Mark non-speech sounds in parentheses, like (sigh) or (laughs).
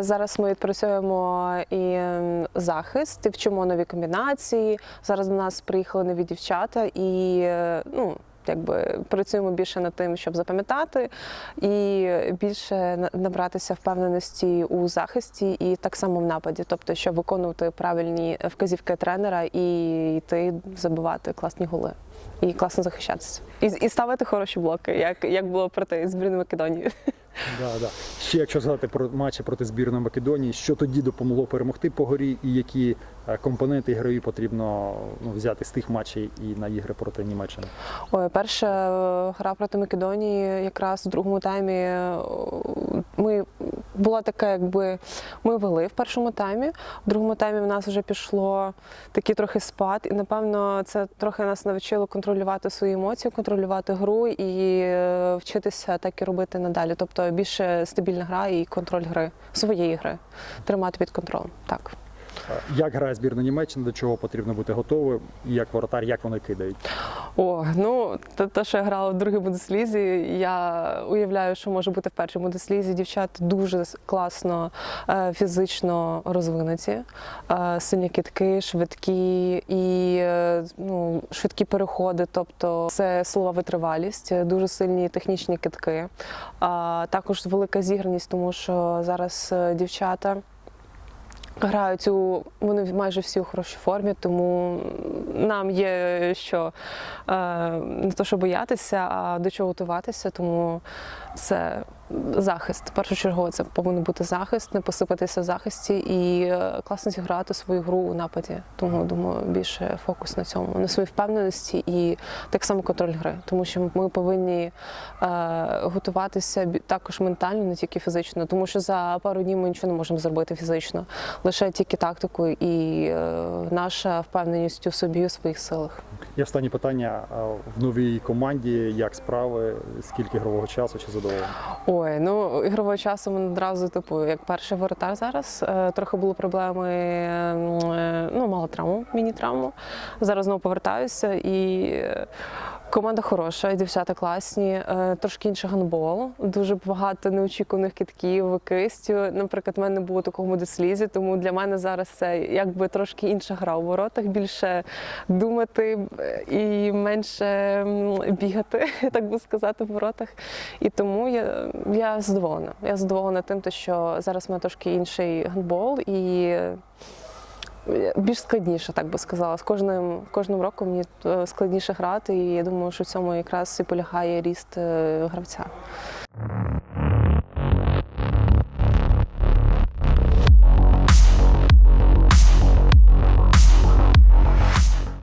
Зараз ми відпрацюємо і ем, захист, і вчимо нові комбінації. Зараз до нас приїхали нові дівчата, і е, ну. Якби працюємо більше над тим, щоб запам'ятати, і більше на- набратися впевненості у захисті, і так само в нападі, тобто, щоб виконувати правильні вказівки тренера і йти забивати класні голи, і класно захищатися, і, і ставити хороші блоки, як, як було проти збірної Македонії. (laughs) Да, да. Ще якщо згадати про матчі проти збірної Македонії, що тоді допомогло перемогти по горі, і які е, компоненти ігрові потрібно ну, взяти з тих матчів і на ігри проти Німеччини? Ой, перша е, гра проти Македонії, якраз у другому таймі е, ми була така, якби ми вели в першому таймі. В другому таймі в нас вже пішло такий трохи спад, і напевно це трохи нас навчило контролювати свої емоції, контролювати гру і е, вчитися так і робити надалі. Тобто більше стабільна гра і контроль гри, своєї гри, тримати під контролем. Так. Е, Як грає збірна Німеччини, до чого потрібно бути готовим, як воротар, як вони кидають? О, ну те, те, що я грала в другій Бундеслізі, я уявляю, що може бути в першій Бундеслізі. Дівчата дуже класно е, фізично розвинуті, е, сильні кітки, швидкі і ну, швидкі переходи. Тобто це слова витривалість, дуже сильні технічні китки. А також велика зіграність, тому що зараз дівчата. Грають у вони майже всі у хорошій формі, тому нам є що е, не то, що боятися, а до чого готуватися. Тому це захист. Першочергово це повинен бути захист, не посипатися в захисті і е, класно зіграти свою гру у нападі. Тому думаю, більше фокус на цьому, на своїй впевненості і так само контроль гри. Тому що ми повинні е, готуватися також ментально, не тільки фізично, тому що за пару днів ми нічого не можемо зробити фізично, лише тільки тактикою і е, наша впевненість у собі, у своїх силах. І останнє питання в новій команді, як справи, скільки ігрового часу чи задоволення? Ой, ну ігрового часу ми одразу, типу, як перший воротар зараз. Е, трохи були проблеми, е, ну, мала травму, міні-травму. Зараз знову повертаюся і. Команда хороша, дівчата класні, е, трошки інший гандбол, дуже багато неочікуваних китків, кистю. Наприклад, в мене не було такого в тому для мене зараз це якби трошки інша гра у воротах, більше думати е, і менше бігати, (laughs) так би сказати, в воротах. І тому я, я задоволена. Я задоволена тим, що зараз в мене трошки інший гандбол і. Більш складніше, так би сказала. З кожним кожним роком мені е, складніше грати, і я думаю, що в цьому якраз і полягає ріст е, гравця.